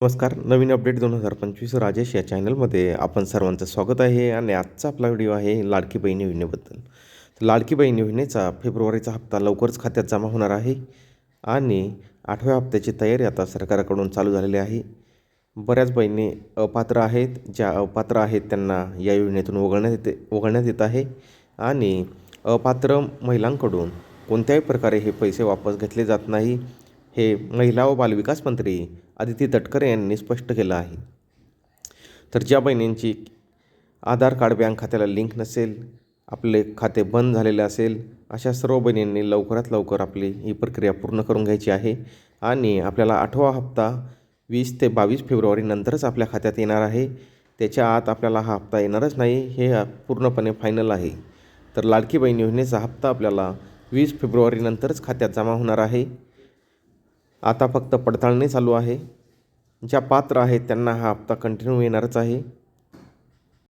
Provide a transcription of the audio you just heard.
नमस्कार नवीन अपडेट दोन हजार पंचवीस राजेश या चॅनलमध्ये आपण सर्वांचं स्वागत आहे आणि आजचा आपला व्हिडिओ आहे लाडकी बहीण योजनेबद्दल. लाडकी बहीण योजनेचा फेब्रुवारीचा हप्ता लवकरच खात्यात जमा होणार आहे आणि आठव्या हप्त्याची तयारी आता सरकारकडून चालू झालेली आहे. बऱ्याच बहिणी अपात्र आहेत ज्या अपात्र आहेत त्यांना या योजनेतून वगळण्यात येते वगळण्यात येत आहे आणि अपात्र महिलांकडून कोणत्याही प्रकारे हे पैसे वापस घेतले जात नाही. हे महिला व बालविकास मंत्री आदिती तटकरे यांनी स्पष्ट केलं आहे. तर ज्या बहिणींची आधार कार्ड बँक खात्याला लिंक नसेल आपले खाते बंद झालेले असेल अशा सर्व बहिणींनी लवकरात लवकर आपली ही प्रक्रिया पूर्ण करून घ्यायची आहे आणि आपल्याला आठवा हप्ता वीस ते बावीस फेब्रुवारीनंतरच आपल्या खात्यात येणार आहे. त्याच्या आत आपल्याला हा हप्ता येणारच नाही हे पूर्णपणे फायनल आहे. तर लाडकी बहीण योजनेचा हप्ता आपल्याला वीस फेब्रुवारीनंतरच खात्यात जमा होणार आहे. आता फक्त पडताळणी चालू आहे. ज्या पात्र आहेत त्यांना हा हप्ता कंटिन्यू येणारच आहे.